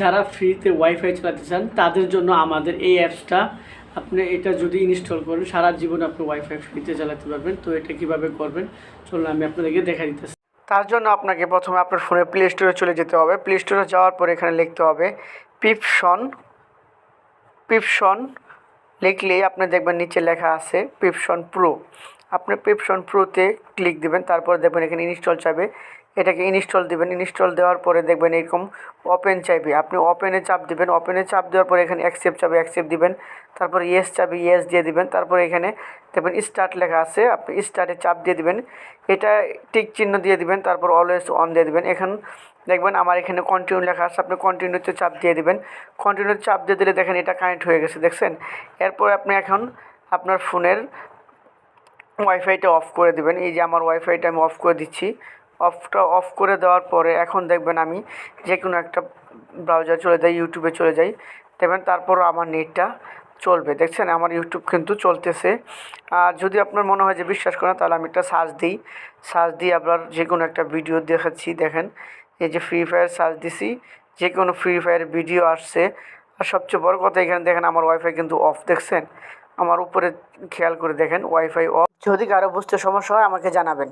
যারা ফ্রিতে ওয়াইফাই চালাতে চান, তাদের জন্য আমাদের এই অ্যাপসটা আপনি এটা যদি ইনস্টল করেন, সারা জীবন আপনি ওয়াইফাই ফ্রিতে চালাতে পারবেন। তো এটা কীভাবে করবেন? চলুন, আমি আপনাদেরকে দেখা দিতেছি। তার জন্য আপনাকে প্রথমে আপনার ফোনে প্লে স্টোরে চলে যেতে হবে। প্লে স্টোরে যাওয়ার পর এখানে লিখতে হবে পিপশন পিপশন লিখলেই আপনি দেখবেন নিচে লেখা আছে পিপশন প্রো আপনি পিপশন প্রোতে ক্লিক দেবেন, তারপরে দেখবেন এখানে ইনস্টল চাইবে। এটাকে ইনস্টল দিবেন। ইনস্টল দেওয়ার পরে দেখবেন এরকম ওপেন চাইবে। আপনি ওপেনে চাপ দিবেন। ওপেনে চাপ দেওয়ার পরে এখানে অ্যাকসেপ্ট চাবে অ্যাকসেপ্ট দিবেন। তারপর ইয়েস চাবে ইয়েস দিয়ে দিবেন। তারপরে এখানে দেখবেন স্টার্ট লেখা আছে। আপনি স্টার্টে চাপ দিয়ে দিবেন। এটা টিক চিহ্ন দিয়ে দিবেন। তারপর অলওয়েজ অন দিয়ে দিবেন। এখন দেখবেন আমার এখানে কন্টিনিউ লেখা আছে। আপনি কন্টিনিউতে চাপ দিয়ে দিবেন। কন্টিনিউ চাপ দিয়ে দিলে দেখেন এটা কানেক্ট হয়ে গেছে, দেখছেন? এরপর আপনি এখন আপনার ফোনের ওয়াইফাইটা অফ করে দিবেন। এই যে আমার ওয়াইফাইটা আমি অফ করে দিচ্ছি। অফটা অফ করে দেওয়ার পরে এখন দেখবেন আমি যে কোনো একটা ব্রাউজার চলে যাই, ইউটিউবে চলে যাই, দেখবেন তারপর আমার নেটটা চলবে। দেখছেন? আমার ইউটিউব কিন্তু চলতেছে। আর যদি আপনার মনে হয় যে বিশ্বাস করেন, তাহলে আমি একটা সার্চ দিই। সার্চ দিয়ে আপনার যে কোনো একটা ভিডিও দেখাচ্ছি, দেখেন। এই যে ফ্রি ফায়ার সার্চ দিছি যে কোনো ফ্রি ফায়ার ভিডিও আসছে। আর সবচেয়ে বড় কথা এখানে দেখেন, আমার ওয়াইফাই কিন্তু অফ, দেখছেন? আমার উপরে খেয়াল করে দেখেন ওয়াইফাই অফ। যদি কারও বুঝতে সমস্যা হয়, আমাকে জানাবেন।